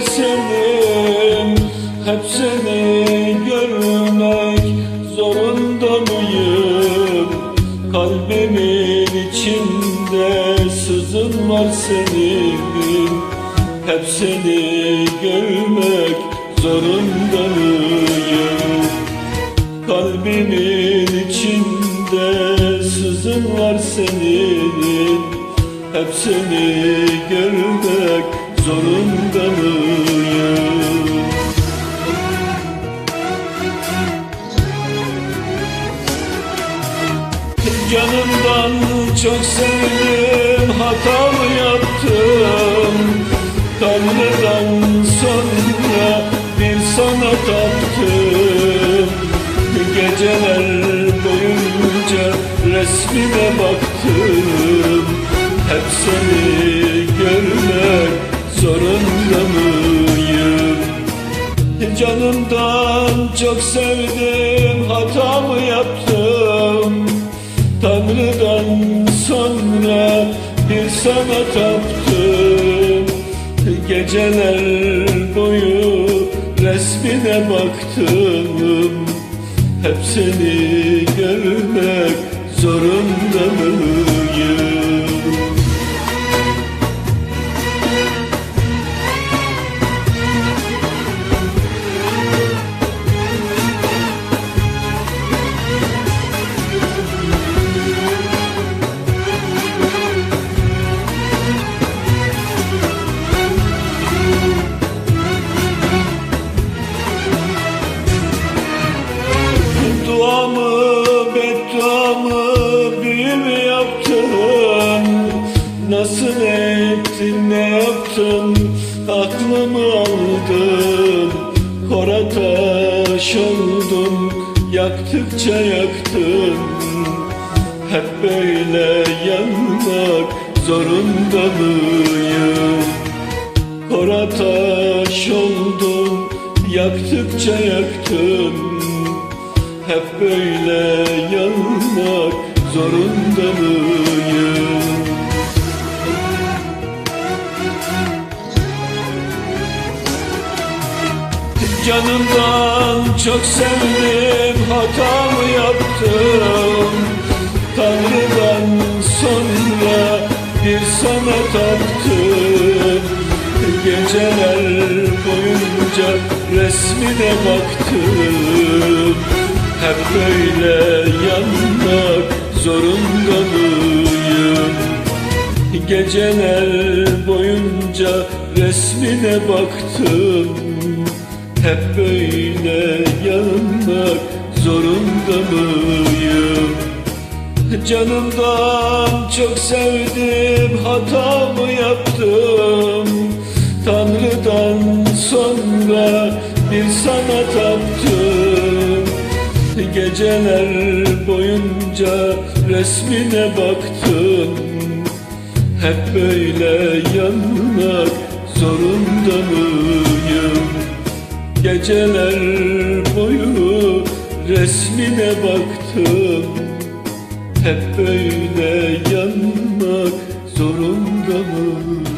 senin Hep seni görmek zorunda mıyım? Kalbimin içinde sızın var senin. Hep seni görmek zorunda mıyım? Kalbimin içinde sızın var senin. Hep seni görmek zorundayım Canımdan çok sevdim hatamı yaptım. Tanrı'dan sonra bir sana taptım Geceler boyunca resmine baktım. Hep seni görmek zorunda mıyım? Canımdan çok sevdim hatamı yaptım? Tanrı'dan sonra bir sana taptım. Geceler boyu resmine baktım. Hep seni görmek Nasıl ettin, ne yaptın? Aklımı aldın Kora taş oldun Yaktıkça yaktın Hep böyle yanmak zorunda mıyım? Kora taş oldun Yaktıkça yaktın Hep böyle yanmak zorunda mıyım? Canımdan çok sevdim hatamı yaptım. Tanrı'dan sonra bir sana taptım Geceler boyunca resmine baktım. Hep böyle yanmak zorunda mıyım? Geceler boyunca resmine baktım Hep böyle yanmak zorunda mıyım? Canımdan çok sevdim hatamı yaptım Tanrı'dan sonra bir sana taptım Geceler boyunca resmine baktım Hep böyle yanmak zorunda mıyım? Geceler boyu resmine baktım Hep böyle yanmak zorunda mıyım?